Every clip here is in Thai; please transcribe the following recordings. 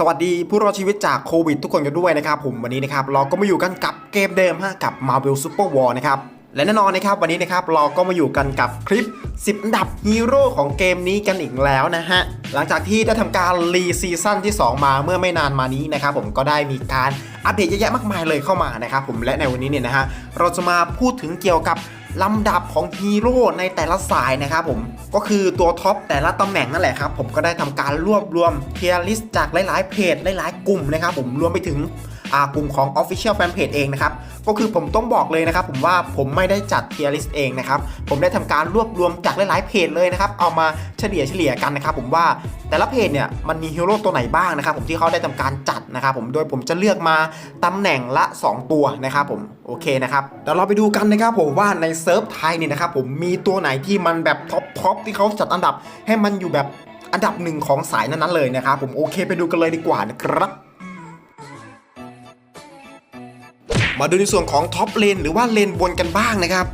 สวัสดีผู้รอดชีวิตจากโควิดทุกคนกันด้วยนะครับผมวันนี้นะครับเราก็มาอยู่กันกับเกมเดิมฮะกับ Marvel Super War นะครับและแน่นอนนะครับวันนี้นะครับเราก็มาอยู่กันกับคลิป 10อันดับฮีโร่ของเกมนี้กันอีกแล้วนะฮะหลังจากที่ได้ทำการรีซีซั่นที่ 2 มาเมื่อไม่นานมานี้นะครับผมก็ได้มีการอัปเดตเยอะแยะมากมายเลยเข้ามานะครับผมและในวันนี้เนี่ยนะฮะเราจะมาพูดถึงเกี่ยวกับ ลำดับของฮีโร่ในแต่ละสายนะครับผมก็คือตัวท็อปแต่ละตำแหน่งนั่นแหละครับผมก็ได้ทำการรวบรวมเทียร์ลิสต์จากหลายๆเพจหลายๆกลุ่มนะครับผมรวมไปถึง กลุ่มของ Official Fanpage เองนะครับ ก็คือผมต้องบอกเลยนะครับ ผมว่าผมไม่ได้จัดเทียร์ลิสต์เองนะครับ ผมได้ทำการรวบรวมจากหลายๆเพจเลยนะครับ เอามาเฉลี่ยเฉลี่ยกันนะครับ ผมว่าแต่ละเพจเนี่ยมันมีฮีโร่ตัวไหนบ้างนะครับ ผมที่เขาได้ทำการจัดนะครับ ผมโดยผมจะเลือกมาตำแหน่งละ 2 ตัวนะครับ ผมโอเคนะครับเดี๋ยวเราไปดูกันนะครับผมว่าในเซิร์ฟไทยเนี่ยนะครับผมมีตัวไหนที่มันแบบท็อปท็อปที่เขาจัดอันดับให้มันอยู่แบบอันดับหนึ่งของสายนั้นๆเลยนะครับผมโอเคไปดูกันเลยดีกว่านะครับ มาดูในส่วนของท็อปเลนหรือว่าเลนบนกันบ้างนะครับ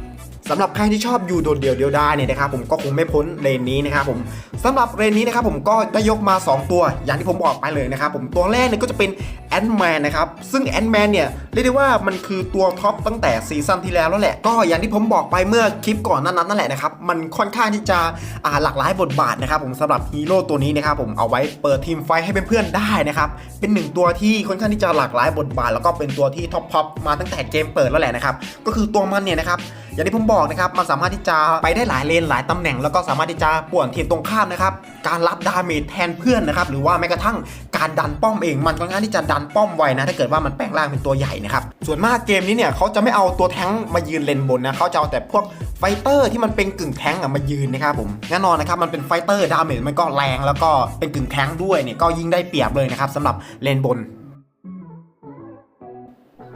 สำหรับใครที่ชอบอยู่โดดเดี่ยวเดียวดายเนี่ยนะครับผมก็คงไม่พ้นเลนนี้นะครับผมสำหรับเลนนี้นะครับผมก็ได้ยกมา 2 ตัว อย่างที่ผมบอกไปเลยนะครับผมตัวแรกเนี่ยก็จะเป็นแอนด์แมนนะครับซึ่งแอนด์แมนเนี่ยเรียกได้ว่ามันคือตัวท็อปตั้งแต่ซีซั่นที่แล้วแล้วแหละ ก็อย่างที่ผมบอกไปเมื่อคลิปก่อนนั้นนั่นแหละนะครับมันค่อนข้างที่จะหลากหลายบทบาทนะครับผมสำหรับฮีโร่ตัวนี้นะครับผมเอาไว้เปิดทีมไฟให้เพื่อนๆได้นะครับเป็นหนึ่งตัวที่ค่อนข้างที่จะหลากหลายบทบาท แล้วก็เป็นตัวที่ท็อปท็อปมาตั้งแต่เกมเปิดแล้วแหละนะครับก็คือตัวมันเนี่ยนะครับ อย่างที่ผมบอกนะครับมันสามารถที่จะไปได้หลายเลนหลายตำแหน่ง แล้วก็สามารถที่จะป่วนทีมตรงข้ามนะครับการรับดาเมจแทนเพื่อนนะครับหรือว่าแม้กระทั่งการดันป้อมเองมันก็ง่ายที่จะดันป้อมไวนะ ถ้าเกิดว่ามันแปลงร่างเป็นตัวใหญ่นะครับส่วนมากเกมนี้เนี่ยเขาจะไม่เอาตัวแท้งมายืนเลนบนนะเขาจะเอาแต่พวกไฟเตอร์ที่มันเป็นกึ่งแท้งอะมายืนนะครับผมแน่นอนนะครับมันเป็นไฟเตอร์ดาเมจมันก็แรง แล้วก็เป็นกึ่งแท้งด้วยเนี่ยก็ยิ่งได้เปรียบเลยนะครับสำหรับเลนบน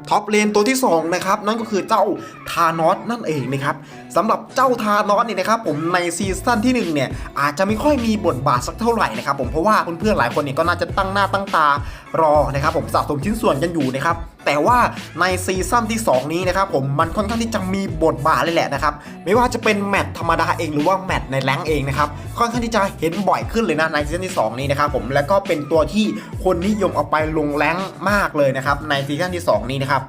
ท็อปเลนตัวที่ 2 นะครับ นั่นก็คือเจ้าทานอสนั่นเองนะครับสำหรับเจ้าทานอสเนี่ยนะครับผมในซีซั่นที่1เนี่ยอาจจะไม่ค่อยมีบทบาทสักเท่าไหร่นะครับผมเพราะว่าเพื่อนๆหลายคนเนี่ยก็น่าจะตั้งหน้าตั้งตารอนะครับผมสะสมชิ้นส่วนกันอยู่นะครับแต่ว่าในซีซั่นที่ 2 นี้นะครับผมมันค่อนข้างที่จะมีบทบาทเลยแหละนะครับไม่ว่าจะเป็นแมตช์ธรรมดาเองหรือว่าแมตช์ในแรงเองนะครับค่อนข้างที่จะเห็นบ่อยขึ้นเลยนะในซีซั่นที่ 2 นี้นะครับผมแล้วก็เป็นตัวที่คนนิยมเอาไปลงแรงมากเลยนะครับในซีซั่นที่ 2 นี้นะครับ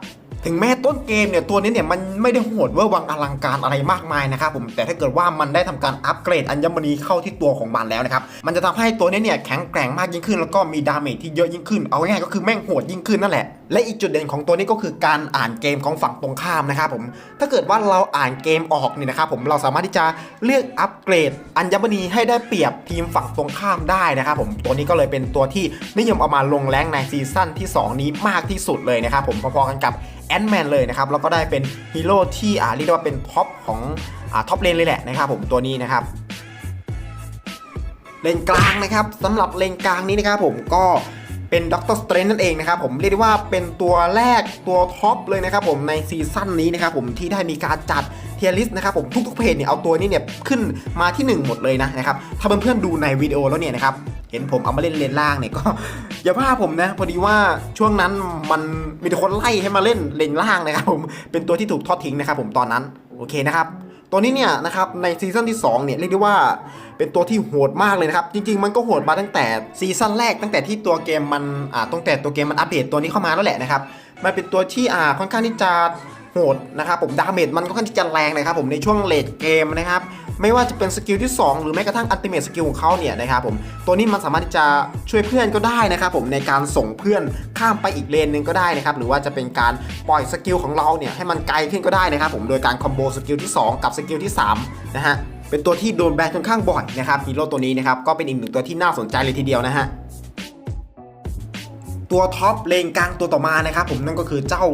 ถึงแม้ต้นเกมเนี่ยตัวนี้เนี่ยมันไม่ได้โหดเวอร์วังอลังการอะไรมากมายนะครับผมแต่ถ้าเกิดว่ามันได้ทำการอัปเกรดอัญมณีเข้าที่ตัวของมันแล้วนะครับมันจะทำให้ตัวนี้เนี่ยแข็งแกร่งมากยิ่งขึ้น แล้วก็มีดาเมจที่เยอะยิ่งขึ้นเอาง่ายก็คือแม่งโหดยิ่งขึ้นนั่นแหละ และอีกจุดเด่นของตัวนี้ก็คือการอ่านเกมของฝั่งตรงข้ามนะครับผมถ้าเกิดว่าเราอ่านเกมออกเนี่ยนะครับผมเราสามารถที่จะเลือกอัปเกรดอัญมณีให้ได้เปรียบทีมฝั่งตรงข้ามได้นะครับผมตัวนี้ก็เลยเป็นตัวที่นิยมเอามาลงแรงในซีซั่นที่สองนี้มากที่สุดเลยนะครับผมพอๆกันกับแอนด์แมนเลยนะครับแล้วก็ได้เป็นฮีโร่ที่อ่าเรียกได้ว่าเป็นท็อปของอ่าท็อปเลนเลยแหละนะครับผมตัวนี้นะครับเลนกลางนะครับสำหรับเลนกลางนี้นะครับผมก็ เป็นด็อกเตอร์สเตรนนั่นเองนะครับผมเรียกได้ว่าเป็นตัวแรกตัวท็อปเลยนะครับผมในซีซั่นนี้นะครับผมที่ได้มีการจัดเทียร์ลิสต์นะครับผมทุกๆเพจเนี่ยเอาตัวนี้เนี่ยขึ้นมาที่ 1 หมดเลยนะนะครับถ้าเพื่อนๆดูในวิดีโอแล้วเนี่ยนะครับเห็นผมเอามาเล่นเลนล่างเนี่ยก็อย่าว่าผมนะพอดีว่าช่วงนั้นมันมีแต่คนไล่ให้มาเล่นเลนล่างนะครับผมเป็นตัวที่ถูกทอดทิ้งนะครับผมตอนนั้นโอเคนะครับ ตัวนี้เนี่ยนะครับในซีซั่นที่2เนี่ยเรียกได้ว่าเป็นตัวที่โหดมากเลยนะครับ จริง ๆ มันก็โหดมาตั้งแต่ซีซั่นแรกตั้งแต่ที่ตัวเกมมันอ่าตั้งแต่ตัวเกมมันอัปเดตตัวนี้เข้ามาแล้วแหละนะครับมันเป็นตัวที่อ่าค่อนข้างที่จะโหดนะครับผมดาเมจมันก็ค่อนข้างที่จะแรงนะครับผมในช่วงเลดเกมนะครับ ไม่ว่าจะเป็นสกิลที่ 2 หรือแม้กระทั่งอัลติเมทสกิลของเขาเนี่ยนะครับผมตัวนี้มันสามารถที่จะช่วยเพื่อนก็ได้นะครับผมในการส่งเพื่อนข้ามไปอีกเลนหนึ่งก็ได้นะครับหรือว่าจะเป็นการปล่อยสกิลของเราเนี่ยให้มันไกลขึ้นก็ได้นะครับผมโดยการคอมโบสกิลที่ 2 กับสกิลที่3นะฮะเป็นตัวที่โดนแบนค่อนข้างบ่อยนะครับฮีโร่ตัวนี้นะครับก็เป็นอีกหนึ่งตัวที่น่าสนใจเลยทีเดียวนะฮะตัวท็อปเลนกลางตัวต่อมานะครับผมนั่นก็คือเจ้า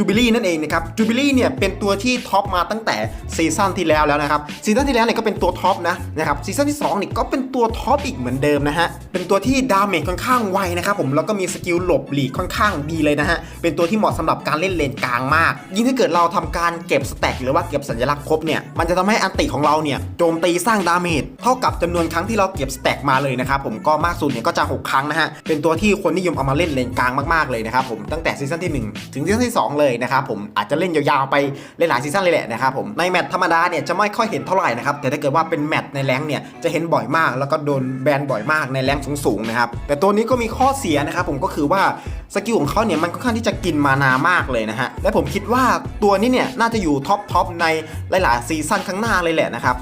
จูบิลี่นั่นเองนะครับจูบิลี่เนี่ยเป็นตัวที่ท็อปมาตั้งแต่ซีซั่นที่แล้วแล้วนะครับซีซั่นที่แล้วเนี่ยก็เป็นตัวท็อปนะนะครับซีซั่นที่2นี่ก็เป็นตัวท็อปอีกเหมือนเดิมนะฮะเป็นตัวที่ดาเมจค่อนข้างไวนะครับผมแล้วก็มีสกิลหลบหลีกค่อนข้างดีเลยนะฮะเป็นตัวที่เหมาะสำหรับการเล่นเลนกลางมาก ยิ่งถ้าเกิดเราทำการเก็บสแต็กหรือว่าเก็บสัญลักษณ์ครบเนี่ยมันจะทำให้อันติของเราเนี่ยโจมตีสร้างดาเมจเท่ากับจำนวนครั้งที่เราเก็บสแต็กมาเลยนะครับผมก็มากสุดเนี่ยก็จะหกครั้งนะฮะเป็นตัวที่คนนิยมเอามาเล่นเลนกลางมากๆเลยนะครับผมตั้งแต่ซีซั่นที่หนึ่งถึงซีซั่นที่สองเลยเลยนะครับผมอาจจะเล่นยาวๆไปหลายๆซีซั่นเลยแหละนะครับผมในแมตช์ธรรมดาเนี่ยจะไม่ค่อยเห็นเท่าไหร่นะครับแต่ถ้าเกิดว่าเป็นแมตช์ในแรงเนี่ยจะเห็นบ่อยมาก แล้วก็โดนแบนบ่อยมากในแรงสูงๆนะครับแต่ตัวนี้ก็มีข้อเสียนะครับผมก็คือว่าสกิลของเขาเนี่ยมันค่อนข้างที่จะกินมานามากเลยนะฮะและผมคิดว่าตัวนี้เนี่ยน่าจะอยู่ท็อปท็อปในหลายๆซีซั่นข้างหน้าเลยแหละนะครับ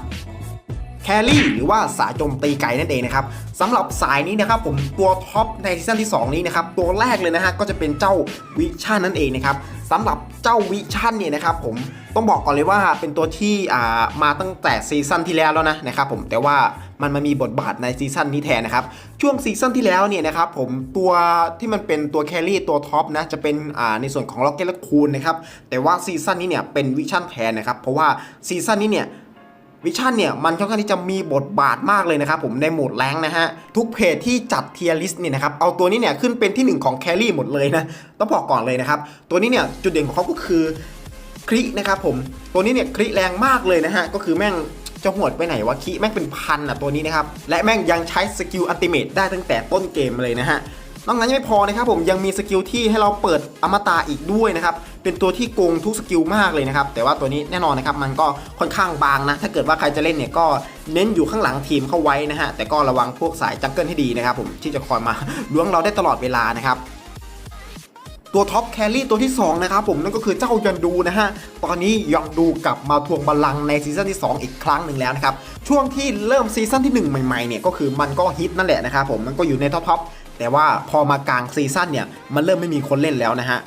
แครี่หรือว่าสายโจมตีไกลนั่นเองนะครับสำหรับสายนี้นะครับผมตัวท็อปในซีซั่นที่ 2 นี้นะครับตัวแรกเลยนะฮะก็จะเป็นเจ้าวิชั่นนั่นเองนะครับ สำหรับเจ้าวิชั่นเนี่ยนะครับผมต้องบอกก่อนเลยว่าเป็นตัวที่มาตั้งแต่ซีซั่นที่แล้วแล้วนะนะครับผมแต่ว่ามันมามีบทบาทในซีซั่นนี้แทนนะครับช่วงซีซั่นที่แล้วเนี่ยนะครับผมตัวที่มันเป็นตัวแครี่ตัวท็อปนะจะเป็นในส่วนของล็อกเก็ตและคูนนะครับแต่ว่าซีซั่นนี้เนี่ยเป็นวิชั่นแทนนะครับเพราะว่าซีซั่นนี้เนี่ยิชั่นเนี่ยมันค่อนข้างที่จะมีบทบาทมากเลยนะครับผมในโหมดแรงนะฮะ ทุกเพจที่จัดเทียร์ลิสต์เนี่ยนะครับเอาตัวนี้เนี่ยขึ้นเป็นที่หนึ่งของแครี่หมดเลยนะ ต้องบอกก่อนเลยนะครับ ตัวนี้เนี่ยจุดเด่นของเขาก็คือครินะครับผมตัวนี้เนี่ยคริแรงมากเลยนะฮะ ก็คือแม่งจะหวดไปไหนวะคริแม่งเป็นพันอะตัวนี้นะครับ และแม่งยังใช้สกิลอัลติเมทได้ตั้งแต่ต้นเกมเลยนะฮะ นอกนั้นยังไม่พอนะครับผมยังมีสกิลที่ให้เราเปิดอมตะอีกด้วยนะครับเป็นตัวที่โกงทุกสกิลมากเลยนะครับแต่ว่าตัวนี้แน่นอนนะครับมันก็ค่อนข้างบางนะถ้าเกิดว่าใครจะเล่นเนี่ยก็เน้นอยู่ข้างหลังทีมเข้าไว้นะฮะแต่ก็ระวังพวกสายจังเกิลให้ดีนะครับผมที่จะคอยมาล้วงเราได้ตลอดเวลานะครับตัวท็อปแครี่ตัวที่ 2 นะครับผมนั่นก็คือเจ้ายันดูนะฮะ ตอนนี้ยันดูกลับมาทวงบัลลังในซีซั่นที่ 2 อีกครั้งหนึ่งแล้วนะครับ ช่วงที่เริ่มซีซั่นที่ 1 ใหม่ๆเนี่ยก็คือมันก็ฮิตนั่นแหละนะครับผมมันก็อยู่ในท็อป แต่ว่าพอมากลางซีซั่นเนี่ยมันเริ่มไม่มีคนเล่นแล้วนะฮะ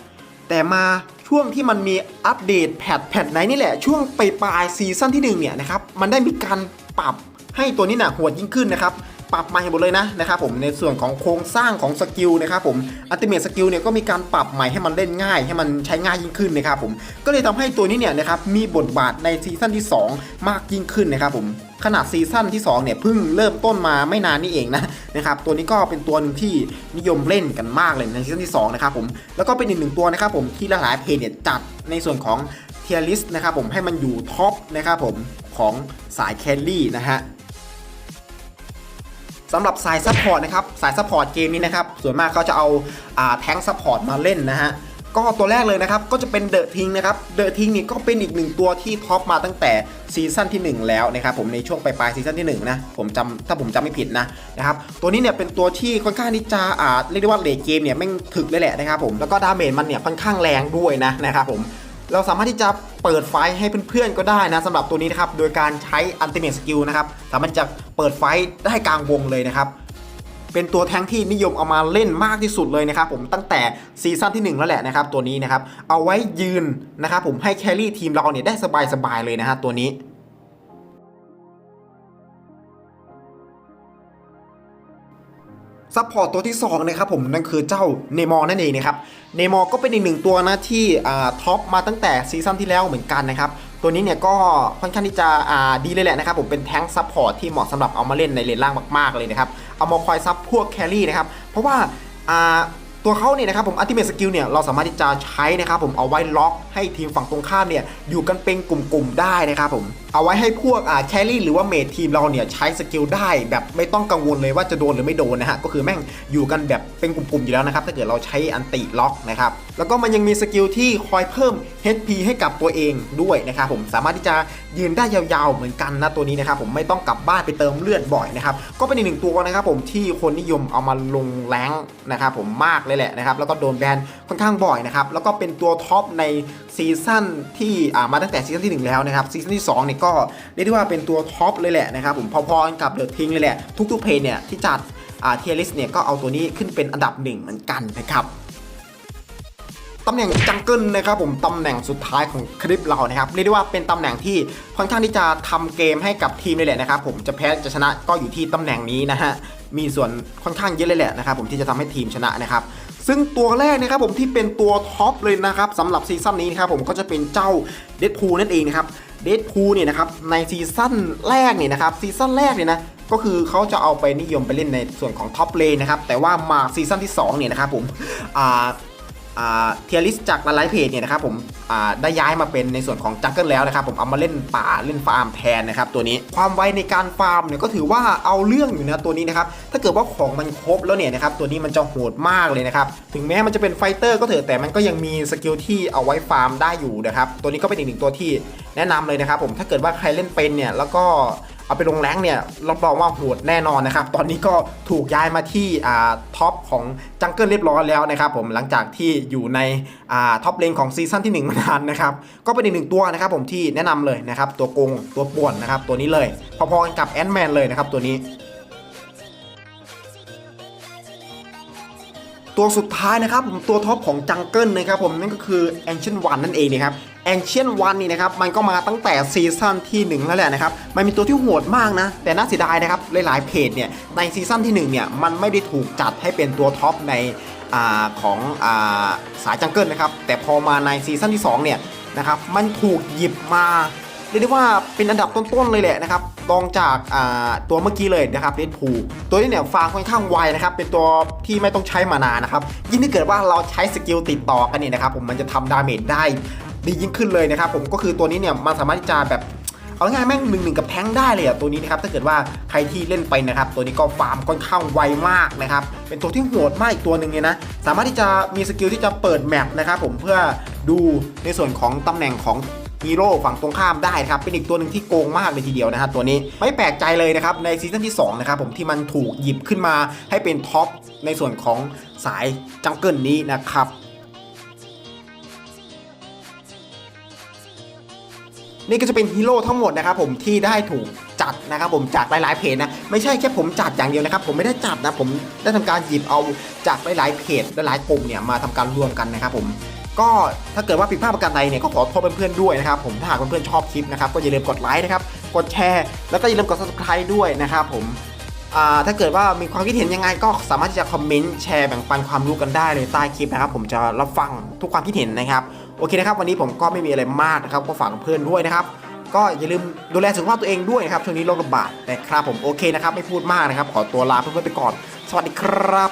แต่มาช่วงที่มันมีอัปเดตแพทแพทไหนนี่แหละช่วงปลายซีซั่นที่1เนี่ยนะครับมันได้มีการปรับให้ตัวนี้หนะหัวดยิ่งขึ้นนะครับปรับใหม่หมดเลยนะนะครับผมในส่วนของโครงสร้างของสกิลนะครับผมอัติเมทสกิลเนี่ยก็มีการปรับใหม่ให้มันเล่นง่าย ให้มันใช้ง่ายยิ่งขึ้นนะครับผมก็เลยทำให้ตัวนี้เนี่ยนะครับมีบทบาทในซีซั่นที่ 2 มากยิ่งขึ้นนะครับผม ขนาดซีซั่นที่2เนี่ยเพิ่งเริ่มต้นมาไม่นานนี่เองนะนะครับตัวนี้ก็เป็นตัวหนึ่งที่นิยมเล่นกันมากเลยในซีซั่นที่2นะครับผมแล้วก็เป็นอีกหนึ่งตัวนะครับผมที่หลายๆเพจเนี่ยจัดในส่วนของเทียร์ลิสต์นะครับผมให้มันอยู่ท็อปนะครับผมของสายแคลรี่นะฮะสำหรับสายซัพพอร์ตนะครับสายซัพพอร์ตเกมนี้นะครับส่วนมากเขาจะเอาอ่าแท้งซัพพอร์ตมาเล่นนะฮะ ก็ตัวแรกเลยนะครับก็จะเป็นเดอะทิงนะครับเดอะทิงนี่ก็เป็นอีกหนึ่งตัวที่ท็อปมาตั้งแต่ซีซั่นที่ 1 แล้วนะครับผมในช่วงปลายๆซีซั่นที่1นะผมจำถ้าผมจำไม่ผิดนะนะครับตัวนี้เนี่ยเป็นตัวที่ค่อนข้างที่จะอ่าเรียกได้ว่าเลเกมเนี่ยแม่งถึกเลยแหละนะครับผมแล้วก็ดาเมจมันเนี่ยค่อนข้างแรงด้วยนะนะครับผมเราสามารถที่จะเปิดไฟให้เพื่อนๆก็ได้นะสำหรับตัวนี้นะครับโดยการใช้อันติเม e สกิลนะครับสามารถจะเปิดไฟได้กลางวงเลยนะครับ เป็นตัวแทงที่นิยมเอามาเล่นมากที่สุดเลยนะครับผมตั้งแต่ซีซั่นที่ 1 แล้วแหละนะครับตัวนี้นะครับเอาไว้ยืนนะครับผมให้แครี่ทีมเราเนี่ยได้สบายๆเลยนะฮะตัวนี้ซัพพอร์ตตัวที่2นะครับผมนั่นคือเจ้าเนมอนั่นเองนะครับเนมอก็เป็นอีกหนึ่งตัวนะที่ท็อปมาตั้งแต่ซีซั่นที่แล้วเหมือนกันนะครับ ตัวนี้เนี่ยก็ค่อนข้างที่จะอ่าดีเลยแหละนะครับผมเป็นแท้งซัพพอร์ตที่เหมาะสำหรับเอามาเล่นในเลนล่างมากๆเลยนะครับเอามาคอยซับพวกแครี่นะครับเพราะว่าอ่าตัวเขาเนี่ยนะครับผมอัลติเมทสกิลเนี่ยเราสามารถที่จะใช้นะครับผมเอาไว้ล็อกให้ทีมฝั่งตรงข้ามเนี่ยอยู่กันเป็นกลุ่มๆได้นะครับผมเอาไว้ให้พวกอ่าแครี่หรือว่าเมททีมเราเนี่ยใช้สกิลได้แบบไม่ต้องกังวลเลยว่าจะโดนหรือไม่โดนนะฮะก็คือแม่งอยู่กันแบบเป็นกลุ่มๆอยู่แล้วนะครับถ้าเกิดเราใช้อันติล็อกนะครับแล้วก็มันยังมีสกิลที่คอยเพิ่ม HP ให้กับตัวเองด้วยนะครับผมสามารถที่จะยืนได้ยาวๆเหมือนกันนะตัวนี้นะครับผมไม่ต้องกลับบ้านไปเติมเลือดบ่อยนะครับก็เป็นอีกหนึ่งตัวนะครับผมที่คนนิยมเอามาลงแรงนะครับผมมากเลยแหละนะครับแล้วก็โดนแบนค่อนข้างบ่อยนะครับแล้วก็เป็นตัวท็อปในซีซั่นที่อ่ามาตั้งแต่ซีซั่นที่ 1 แล้วนะครับซีซั่นที่2เนี่ยก็เรียกได้ว่าเป็นตัวท็อปเลยแหละนะครับผมพอๆกันกับเดอะทิงเลยแหละ ทุกๆเพจเนี่ยที่จัดอ่าเทียริสเนี่ยก็เอาตัวนี้ขึ้นเป็นอันดับหนึ่งเหมือนกันนะครับตำแหน่งจังเกิลนะครับผมตำแหน่งสุดท้ายของคลิปเรานะครับเรียกได้ว่าเป็นตำแหน่งที่ค่อนข้างที่จะทำเกมให้กับทีมเลยแหละนะครับผมจะแพ้จะชนะก็อยู่ที่ตำแหน่งนี้นะฮะมีส่วนค่อนข้างเยอะเลยแหละนะครับผมที่จะทำให้ทีมชนะนะครับ ซึ่งตัวแรกนะครับผมที่เป็นตัวท็อปเลยนะครับสำหรับซีซั่นนี้นะครับผมก็จะเป็นเจ้าเดดพูนั่นเองนะครับเดดพูเนี่ยนะครับในซีซั่นแรกเนี่ยนะครับซีซั่นแรกเนี่ยนะก็คือเขาจะเอาไปนิยมไปเล่นในส่วนของท็อปเลนนะครับแต่ว่ามาซีซั่นที่สองเนี่ยนะครับผมอ่า เทียริสจากหลายๆเพจเนี่ยนะครับผมได้ย้ายมาเป็นในส่วนของจังเกิลแล้วนะครับผมเอามาเล่นป่าเล่นฟาร์มแทนนะครับตัวนี้ความไวในการฟาร์มเนี่ยก็ถือว่าเอาเรื่องอยู่นะตัวนี้นะครับถ้าเกิดว่าของมันครบแล้วเนี่ยนะครับตัวนี้มันจะโหดมากเลยนะครับถึงแม้มันจะเป็นไฟเตอร์ก็เถอะแต่มันก็ยังมีสกิลที่เอาไว้ฟาร์มได้อยู่นะครับตัวนี้ก็เป็นอีกหนึ่งตัวที่แนะนำเลยนะครับผมถ้าเกิดว่าใครเล่นเป็นเนี่ยแล้วก็ เอาไปลงแรงเนี่ยรับรองว่าโหดแน่นอนนะครับ ตอนนี้ก็ถูกย้ายมาที่ท็อปของจังเกิลเรียบร้อยแล้วนะครับผมหลังจากที่อยู่ในท็อปเลนของซีซั่นที่ 1 มานานนะครับ ก็เป็นอีกหนึ่งตัวนะครับผมที่แนะนำเลยนะครับ ตัวโกงตัวป่วนนะครับ ตัวนี้เลย พอๆกันกับแอนด์แมนเลยนะครับตัวนี้ตัวสุดท้ายนะครับผมตัวท็อปของจังเกิลนะครับผมนั่นก็คือ Ancient One นั่นเองนะครับ Ancient One นี่นะครับมันก็มาตั้งแต่ซีซั่นที่1แล้วแหละนะครับมันมีตัวที่โหดมากนะ แต่น่าเสียดายนะครับหลายๆเพจเนี่ยในซีซั่นที่1เนี่ยมันไม่ได้ถูกจัดให้เป็นตัวท็อปในอของอสายจังเกิลนะครับแต่พอมาในซีซั่นที่2เนี่ยนะครับมันถูกหยิบมาเรียกได้ว่าเป็นอันดับต้นๆเลยแหละนะครับรองจากาตัวเมื่อกี้เลยนะครับเรดพูตัวนี้เนี่ยฟาร์มค่อนข้างไวนะครับ เป็นตัวที่ไม่ต้องใช้มานานนะครับ ยิ่งถ้าเกิดว่าเราใช้สกิลติดต่อกันเนี่ยนะครับผมมันจะทำดาเมจได้ ดียิ่งขึ้นเลยนะครับผมก็คือตัวนี้เนี่ยมันสามารถที่จะแบบเอาง่ายแม่งหนึ่งหนึ่งกับแท้งได้เลยอะตัวนี้นะครับถ้าเกิดว่าใครที่เล่นไปนะครับตัวนี้ก็ฟาร์มค่อนข้างไวมากนะครับเป็นตัวที่โหดมากอีกตัวหนึ่งเนี่ยนะสามารถที่จะมีสกิลที่จะเปิดแมปนะครับผมเพื่อดูในส่วนของตำแหน่งของฮีโร่ฝั่งตรงข้ามได้ครับเป็นอีกตัวหนึ่งที่โกงมากเลยทีเดียวนะครับตัวนี้ไม่แปลกใจเลยนะครับในซีซั่นที่2นะครับผมที่มันถูกหยิบขึ้นมาให้เป็นท็อปในส่วนของสายจังเกิลนี้นะครับ นี่ก็จะเป็นฮีโร่ทั้งหมดนะครับผมที่ได้ถูกจัดนะครับผมจากหลายๆเพจนะไม่ใช่แค่ผมจัดอย่างเดียวนะครับผมไม่ได้จัดนะผมได้ทำการหยิบเอาจากหลายๆเพจหลายๆกลุ่มเนี่ยมาทำการรวมกันนะครับผมก็ถ้าเกิดว่าผิดพลาดประการใดเนี่ยก็ขอโทษเพื่อนๆด้วยนะครับผมถ้าหากเพื่อนๆชอบคลิปนะครับก็อย่าลืมกดไลค์นะครับกดแชร์แล้วก็อย่าลืมกด subscribe ด้วยนะครับผมถ้าเกิดว่ามีความคิดเห็นยังไงก็สามารถที่จะคอมเมนต์แชร์แบ่งปันความรู้กันได้เลยใต้คลิปนะครับผมจะรับฟังทุกความคิดเห็นนะครับ โอเคนะครับ วันนี้ผมก็ไม่มีอะไรมากนะครับ ก็ฝากเพื่อนด้วยนะครับ ก็อย่าลืมดูแลสุขภาพตัวเองด้วยนะครับช่วงนี้โรคระบาดนะครับผมโอเคนะครับ ไม่พูดมากนะครับ ขอตัวลาเพื่อนๆไปก่อน สวัสดีครับ